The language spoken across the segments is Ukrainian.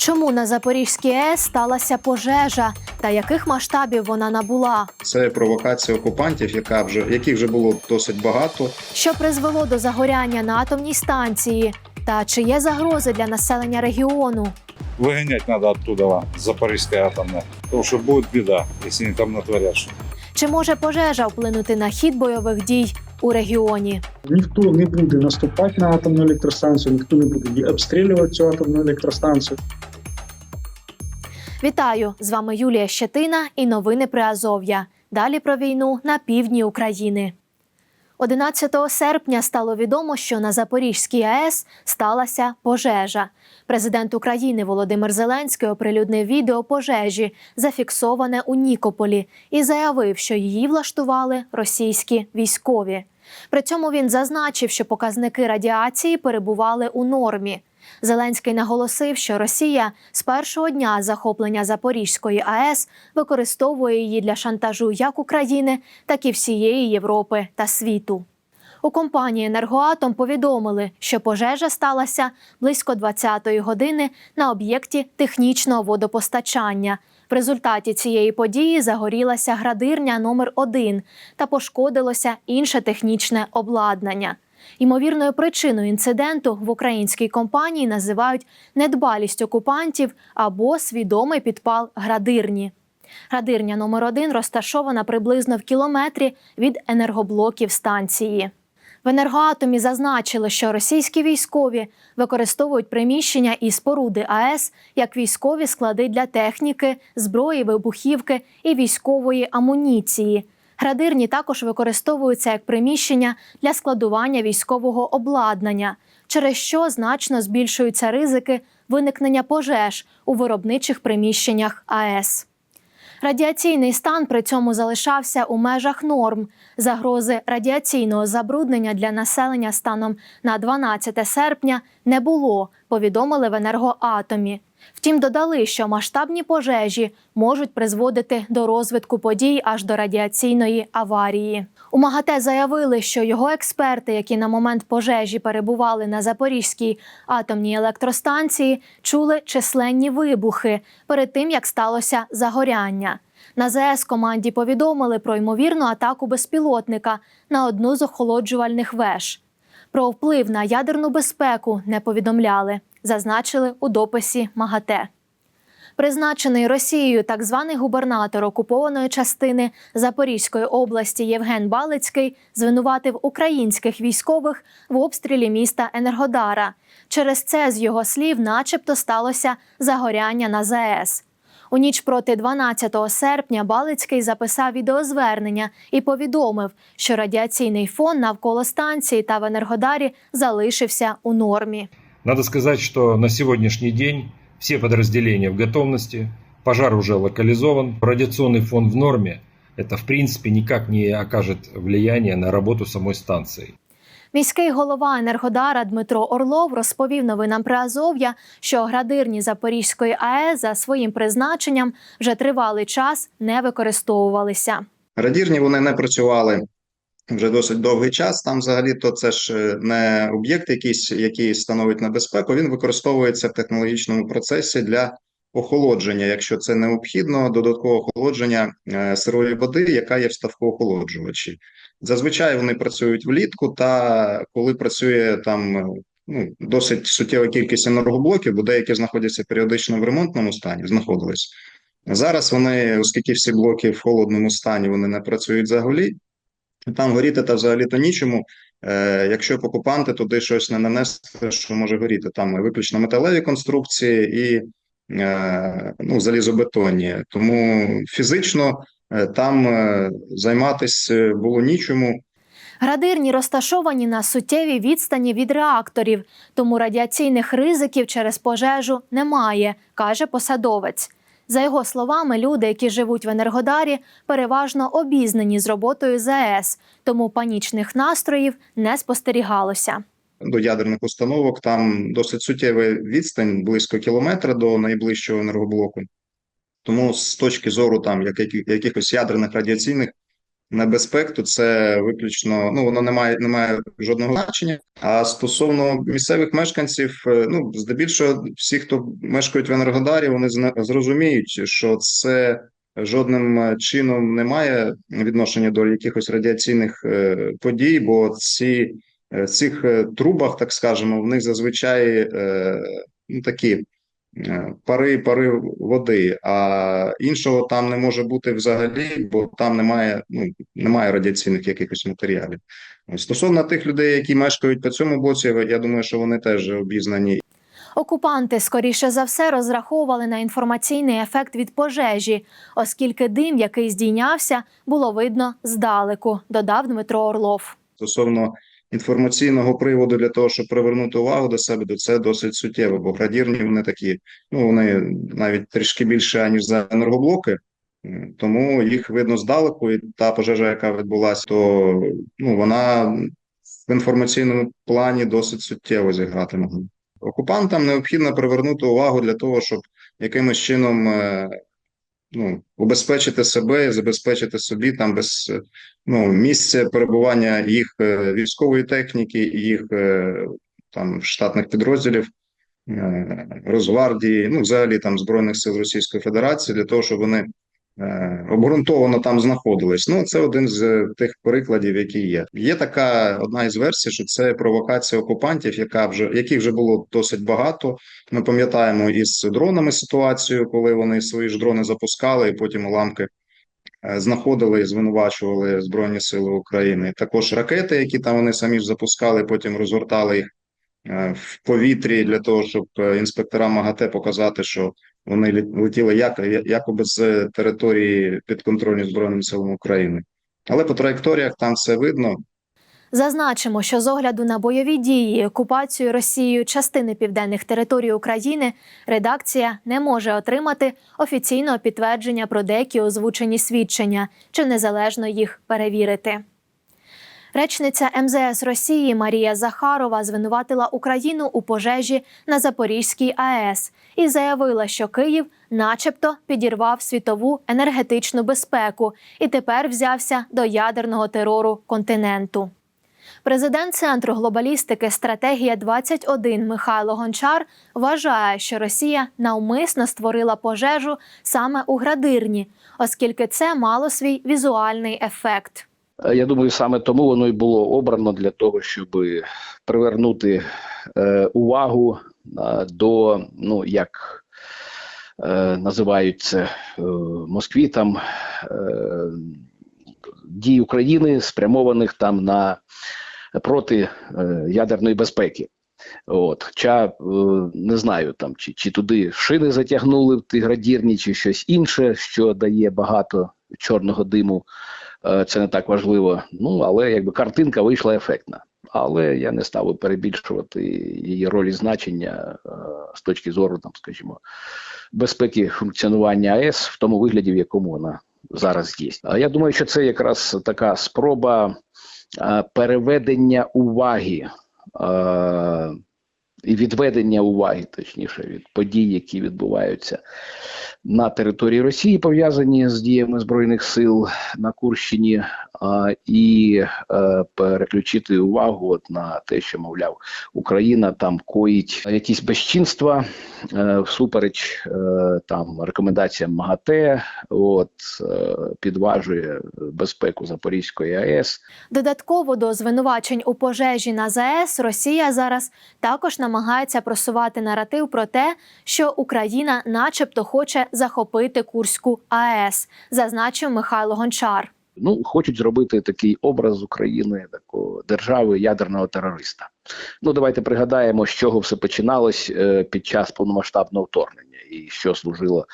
Чому на Запорізькій АЕС сталася пожежа та яких масштабів вона набула? Це провокація окупантів, яка вже яких вже було досить багато. Що призвело до загоряння на атомній станції? Та чи є загрози для населення регіону? Выгонять надо оттуда, Запорожская атомная. Потому что будет беда, если они там натворят. Чи може пожежа вплинути на хід бойових дій у регіоні? Ніхто не буде наступати на атомну електростанцію, ніхто не буде обстрілювати цю атомну електростанцію. Вітаю! З вами Юлія Щетина і новини при Азов'я. Далі про війну на півдні України. 11 серпня стало відомо, що на Запорізькій АЕС сталася пожежа. Президент України Володимир Зеленський оприлюднив відео пожежі, зафіксоване у Нікополі, і заявив, що її влаштували російські військові. При цьому він зазначив, що показники радіації перебували у нормі. Зеленський наголосив, що Росія з першого дня захоплення Запорізької АЕС використовує її для шантажу як України, так і всієї Європи та світу. У компанії Енергоатом повідомили, що пожежа сталася близько 20-ї години на об'єкті технічного водопостачання. В результаті цієї події загорілася градирня номер 1 та пошкодилося інше технічне обладнання. Ймовірною причиною інциденту в українській компанії називають недбалість окупантів або свідомий підпал градирні. Градирня номер 1 розташована приблизно в кілометрі від енергоблоків станції. В енергоатомі зазначили, що російські військові використовують приміщення і споруди АЕС як військові склади для техніки, зброї, вибухівки і військової амуніції. Градирні також використовуються як приміщення для складування військового обладнання, через що значно збільшуються ризики виникнення пожеж у виробничих приміщеннях АЕС. Радіаційний стан при цьому залишався у межах норм. Загрози радіаційного забруднення для населення станом на 12 серпня не було, повідомили в енергоатомі. Втім, додали, що масштабні пожежі можуть призводити до розвитку подій аж до радіаційної аварії. У МАГАТЕ заявили, що його експерти, які на момент пожежі перебували на Запорізькій атомній електростанції, чули численні вибухи перед тим, як сталося загоряння. На ЗС команді повідомили про ймовірну атаку безпілотника на одну з охолоджувальних веж. Про вплив на ядерну безпеку не повідомляли, зазначили у дописі МАГАТЕ. Призначений Росією так званий губернатор окупованої частини Запорізької області Євген Балицький звинуватив українських військових в обстрілі міста Енергодара. Через це, з його слів, начебто сталося загоряння на ЗАЕС. У ніч проти 12 серпня Балицький записав відеозвернення і повідомив, що радіаційний фон навколо станції та в Енергодарі залишився у нормі. Надо сказать, что на сегодняшний день все подразделения в готовности, пожар уже локализован, радиационный фон в норме. Это, в принципе, никак не окажет влияния на работу самой станции. Міський голова Енергодара Дмитро Орлов розповів новинам при Азов'я, що градирні Запорізької АЕС за своїм призначенням вже тривалий час не використовувалися. Радірні вони не працювали вже досить довгий час. Там взагалі то це ж е, не об'єкт, якийсь, який становить небезпеку. Він використовується в технологічному процесі для охолодження, якщо це необхідно, додаткового охолодження е, сирої води, яка є в ставкоохолоджувачі. Зазвичай вони працюють влітку, та коли працює там е, ну, досить суттєва кількість енергоблоків, бо деякі знаходяться періодично в ремонтному стані, знаходились. Зараз вони, оскільки всі блоки в холодному стані, вони не працюють взагалі. Там горіти та взагалі то нічому. Е, якщо б окупанти туди щось не нанести, що може горіти, там виключно металеві конструкції і е, ну, залізобетонні. Тому фізично е, там е, займатися було нічому. Градирні розташовані на суттєвій відстані від реакторів, тому радіаційних ризиків через пожежу немає, каже посадовець. За його словами, люди, які живуть в Енергодарі, переважно обізнані з роботою ЗАЕС, тому панічних настроїв не спостерігалося. до ядерних установок. Там досить суттєва відстань, близько кілометра до найближчого енергоблоку. Тому з точки зору там як, якихось ядерних радіаційних небезпек, то це виключно ну воно не має, не має жодного значення. А стосовно місцевих мешканців, е, ну здебільшого всі, хто мешкають в Енергодарі, вони зрозуміють, що це жодним е, чином не має відношення до якихось радіаційних е, подій, бо ці в цих трубах, так скажемо, в них зазвичай ну такі пари, пари води, а іншого там не може бути взагалі, бо там немає, ну, немає радіаційних якихось матеріалів. Стосовно тих людей, які мешкають по цьому боці, я думаю, що вони теж обізнані Окупанти, скоріше за все, розраховували на інформаційний ефект від пожежі, оскільки дим, який здійнявся, було видно здалеку, додав Дмитро Орлов. стосовно інформаційного приводу для того, щоб привернути увагу до себе, то це досить суттєво, бо градірні вони такі, ну вони навіть трішки більше аніж за енергоблоки. Тому їх видно здалеку, і та пожежа, яка відбулася, то ну вона в інформаційному плані досить суттєво зіграти могла. Окупантам необхідно привернути увагу для того, щоб якимось чином е, ну, убезпечити себе і забезпечити собі там без е, ну, місце перебування їх е, військової техніки, їх е, там штатних підрозділів, Розгвардії, Росгвардії, ну, взагалі там Збройних сил Російської Федерації, для того, щоб вони е, обґрунтовано там знаходились. Ну, це один з е, тих прикладів, які є. Є така одна із версій, що це провокація окупантів, яка вже яких вже було досить багато. Ми пам'ятаємо із дронами ситуацію, коли вони свої ж дрони запускали, і потім уламки е, знаходили і звинувачували Збройні Сили України. Також ракети, які там вони самі ж запускали, потім розгортали їх е, в повітрі для того, щоб е, інспекторам МАГАТЕ показати, що вони летіли як, якоби з території підконтрольної Збройним силам України. Але по траєкторіях там все видно. Зазначимо, що з огляду на бойові дії окупацію Росією частини південних територій України редакція не може отримати офіційного підтвердження про деякі озвучені свідчення чи незалежно їх перевірити. Речниця МЗС Росії Марія Захарова звинуватила Україну у пожежі на Запорізькій АЕС і заявила, що Київ, начебто, підірвав світову енергетичну безпеку і тепер взявся до ядерного терору континенту. Президент Центру глобалістики Стратегія 21 Михайло Гончар вважає, що Росія навмисно створила пожежу саме у градирні, оскільки це мало свій візуальний ефект. Е, Я думаю, саме тому воно і було обрано для того, щоб привернути е, увагу е, до, ну як називають це е, Москві, там дій України, спрямованих там на проти ядерної безпеки. От, хоча не знаю там, чи, чи туди шини затягнули в ті градірні, чи щось інше, що дає багато чорного диму. Е, Це не так важливо. Ну але якби картинка вийшла ефектна. Але я не став би перебільшувати її роль і значення е, з точки зору, там, скажімо, безпеки функціонування АЕС в тому вигляді, в якому вона зараз є. Я думаю, що це якраз така спроба е, переведення уваги і відведення уваги, точніше, від подій, які відбуваються на території Росії, пов'язані з діями збройних сил на Курщині, і е, переключити увагу от на те, що мовляв Україна там коїть якісь безчинства е, всупереч е, там рекомендаціям МАГАТЕ, от підважує безпеку Запорізької АЕС. Додатково до звинувачень у пожежі на ЗАЕС Росія зараз також намагається просувати наратив про те, що Україна, начебто, хоче захопити Курську АЕС, зазначив Михайло Гончар. ну, хочуть зробити такий образ України, такого держави ядерного терориста. Ну, давайте пригадаємо, з чого все починалось е, під час повномасштабного вторгнення, і що служило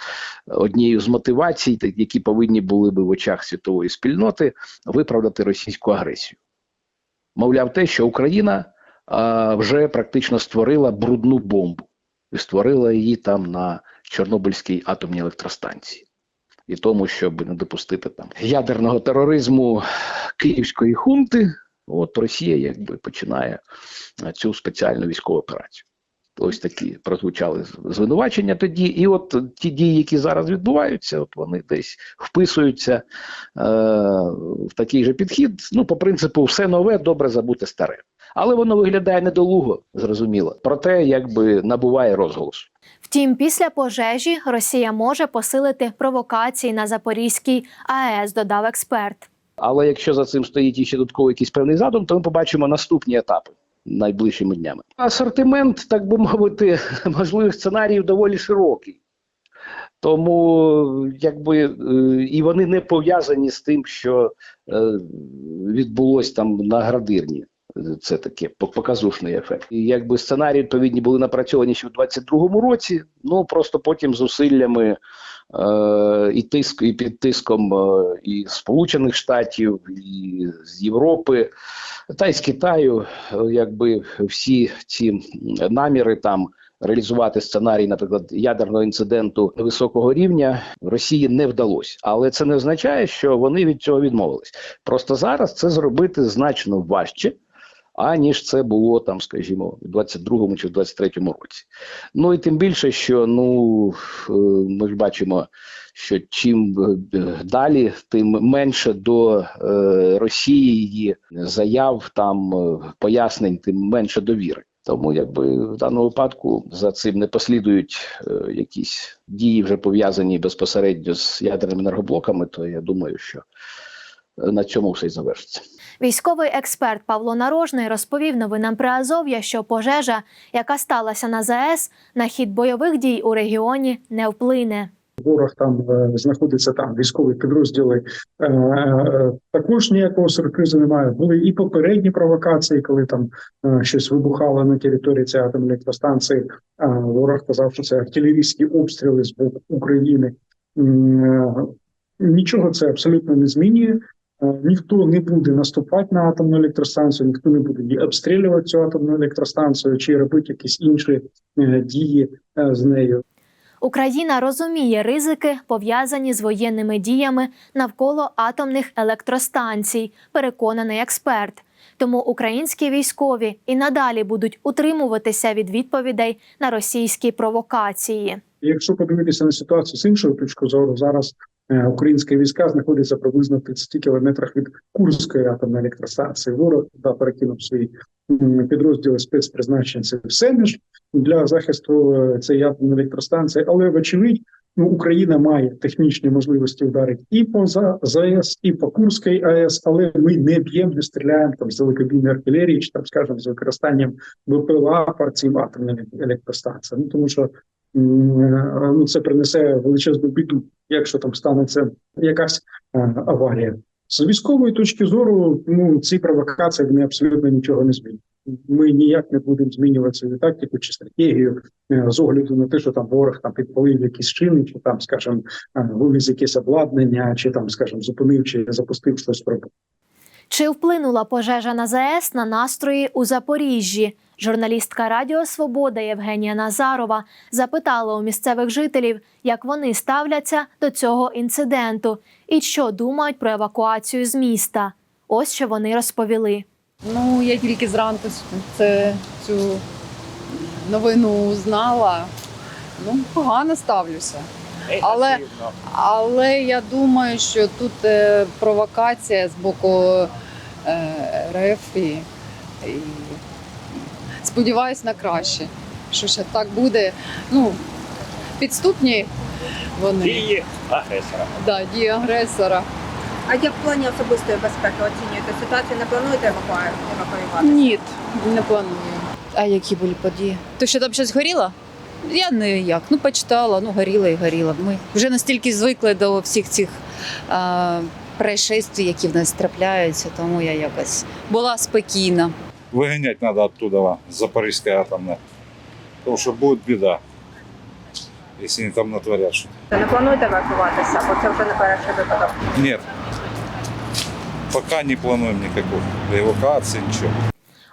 однією з мотивацій, які повинні були би в очах світової спільноти виправдати російську агресію. Мовляв, те, що Україна вже практично створила брудну бомбу і створила її там на Чорнобильській атомній електростанції і тому, щоб не допустити там ядерного тероризму київської хунти, от Росія якби починає е, цю спеціальну військову операцію. Ось такі прозвучали звинувачення тоді. І от ті дії, які зараз відбуваються, от вони десь вписуються е, в такий же підхід. Ну, по принципу, все нове, добре забути старе. Але воно виглядає недолуго, зрозуміло. Проте, якби набуває розголосу. Втім, після пожежі Росія може посилити провокації на Запорізькій АЕС, додав експерт. Але якщо за цим стоїть іще додатковий якийсь певний задум, то ми побачимо наступні етапи найближчими днями. Асортимент, так би мовити, можливих сценаріїв доволі широкий. Тому якби е, і вони не пов'язані з тим, що е, відбулось там на градирні. Це таке пок- показушний ефект. І якби сценарії відповідні були напрацьовані ще в 22-му році, ну просто потім зусиллями е, і тиск, і під тиском е, і Сполучених Штатів, і з Європи, та й з Китаю, е, якби всі ці наміри там реалізувати сценарій, наприклад, ядерного інциденту високого рівня Росії не вдалося. Але це не означає, що вони від цього відмовились. Просто зараз це зробити значно важче. Аніж це було там, скажімо, в 22-му чи в 23-му році. Ну і тим більше, що ну е, ми ж бачимо, що чим е, далі, тим менше до е, Росії її заяв, там пояснень, тим менше довіри. Тому, якби в даному випадку за цим не послідують е, якісь дії, вже пов'язані безпосередньо з ядерними енергоблоками, то я думаю, що на цьому все й завершиться. Військовий експерт Павло Нарожний розповів новинам при Азов'я, що пожежа, яка сталася на ЗАЕС, на хід бойових дій у регіоні не вплине. Ворог там е, знаходиться там, військові підрозділи. Е, е, також ніякого сюрпризу немає. Були і попередні провокації, коли там щось вибухало на території цієї атомної. А ворог казав, що це артилерійські обстріли з боку України. Нічого це абсолютно не змінює. Е, Ніхто не буде наступати на атомну електростанцію, ніхто не буде обстрілювати цю атомну електростанцію чи робити якісь інші е, дії е, з нею. Україна розуміє ризики, пов'язані з воєнними діями навколо атомних електростанцій, переконаний експерт. Тому українські військові і надалі будуть утримуватися від відповідей на російські провокації. Якщо подивитися на ситуацію з іншої точки зору, зараз українські війська знаходяться приблизно в 30 кілометрах від Курської атомної електростанції. Ворог туди перекинув свої підрозділи спецпризначенців Семіж для захисту е, цієї атомної електростанції, але вочевидь. Ну, Україна має технічні можливості вдарити і по ЗАЕС, і по Курській АЕС, але ми не б'ємо, не стріляємо там з далекобійної артилерії, чи там, скажімо, з використанням БПЛА по цим атомним електростанціям. Ну тому що е, ну, це принесе величезну біду, якщо там станеться якась е, аварія. З військової точки зору, ну ці провокації вони абсолютно нічого не змінюють. Ми ніяк не будемо змінювати свою тактику чи стратегію е, з огляду на те, що там ворог там підпалив якісь шини, чи там, скажімо, е, вивіз якесь обладнання, чи там, скажімо, зупинив чи запустив щось в роботу. Чи вплинула пожежа на ЗАЕС на настрої у Запоріжжі? Журналістка Радіо Свобода Євгенія Назарова запитала у місцевих жителів, як вони ставляться до цього інциденту і що думають про евакуацію з міста. Ось що вони розповіли. Ну, я тільки зранку це, цю новину узнала. Ну, погано ставлюся. Але, але я думаю, що тут е, провокація з боку е, РФ і, і сподіваюсь на краще. Що ще так буде. Ну, підступні вони. дії агресора. Да, дії агресора. А як в плані особистої безпеки оцінюєте ситуацію? Не плануєте евакуа- евакуювати? Ні, не планую. А які були події? То що там щось горіло? Я не як. Ну, почитала, ну горіло і горіло. Ми вже настільки звикли до всіх цих а, происшествий, які в нас трапляються, тому я якось була спокійна. Выгонять надо оттуда Запорізьке атомне. Тому що буде біда, якщо вони там натворять щось. Не плануєте евакуватися, бо це вже не перший випадок. Ні. Поки не плануємо ніякої евакуації, ничего.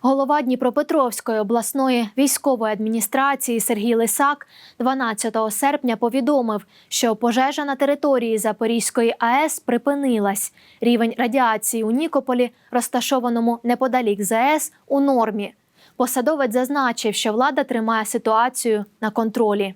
Голова Дніпропетровської обласної військової адміністрації Сергій Лисак 12 серпня повідомив, що пожежа на території Запорізької АЕС припинилась. Рівень радіації у Нікополі, розташованому неподалік ЗАЕС, у нормі. Посадовець зазначив, що влада тримає ситуацію на контролі.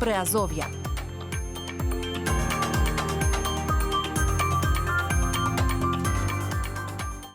Приазов'я.